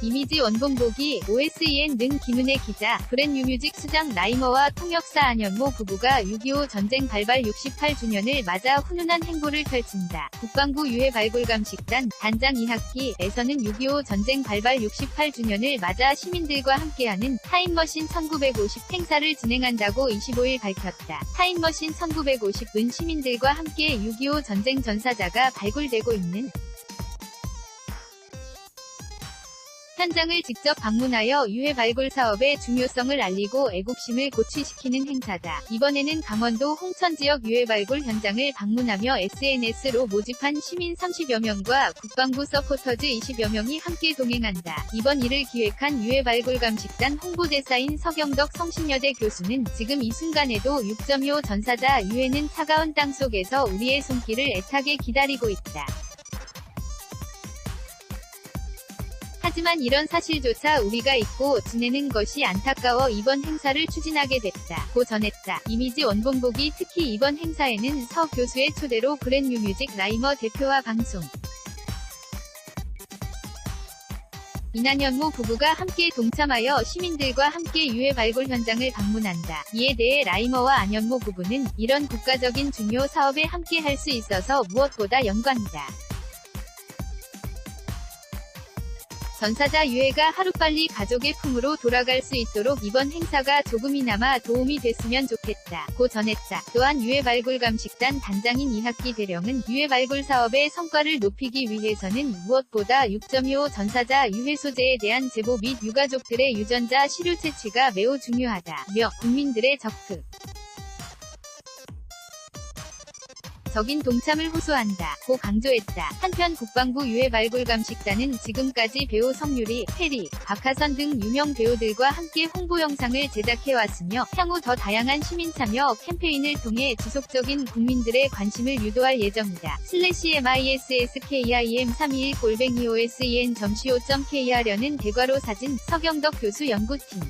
이미지 원본보기, OSEN 등 김은혜 기자, 브랜뉴뮤직 수장 라이머와 통역사 안현모 부부가 6.25 전쟁 발발 68주년을 맞아 훈훈한 행보를 펼친다. 국방부 유해 발굴감식단 단장 2학기에서는 6.25 전쟁 발발 68주년을 맞아 시민들과 함께하는 타임머신 1950 행사를 진행한다고 25일 밝혔다. 타임머신 1950은 시민들과 함께 6.25 전쟁 전사자가 발굴되고 있는 현장을 직접 방문하여 유해 발굴 사업의 중요성을 알리고 애국심을 고취시키는 행사다. 이번에는 강원도 홍천 지역 유해 발굴 현장을 방문하며 SNS로 모집한 시민 30여 명과 국방부 서포터즈 20여 명이 함께 동행한다. 이번 일을 기획한 유해 발굴 감식단 홍보대사인 서경덕 성신여대 교수는 지금 이 순간에도 6.25 전사자 유해는 차가운 땅 속에서 우리의 손길을 애타게 기다리고 있다. 하지만 이런 사실조차 우리가 잊고 지내는 것이 안타까워 이번 행사를 추진하게 됐다. 고 전했다. 이미지 원본보기 특히 이번 행사에는 서 교수의 초대로 브랜뉴 뮤직 라이머 대표와 방송 이난현모 부부가 함께 동참하여 시민들과 함께 유해 발굴 현장을 방문한다. 이에 대해 라이머와 안현모 부부는 이런 국가적인 중요 사업에 함께 할 수 있어서 무엇보다 영광이다. 전사자 유해가 하루빨리 가족의 품으로 돌아갈 수 있도록 이번 행사가 조금이나마 도움이 됐으면 좋겠다. 고 전했다. 또한 유해 발굴 감식단 단장인 이학기 대령은 유해 발굴 사업의 성과를 높이기 위해서는 무엇보다 6.25 전사자 유해 소재에 대한 제보 및 유가족들의 유전자 시료 채취가 매우 중요하다. 며 국민들의 적극 적인 동참을 호소한다. 고 강조했다. 한편 국방부 유해 발굴 감식단은 지금까지 배우 성유리, 페리, 박하선 등 유명 배우들과 함께 홍보 영상을 제작해왔으며 향후 더 다양한 시민 참여 캠페인을 통해 지속적인 국민들의 관심을 유도할 예정이다. 슬래시 MISSKIM 321 골뱅이 OSEN.co.kr려는 대괄호 사진 서경덕 교수 연구팀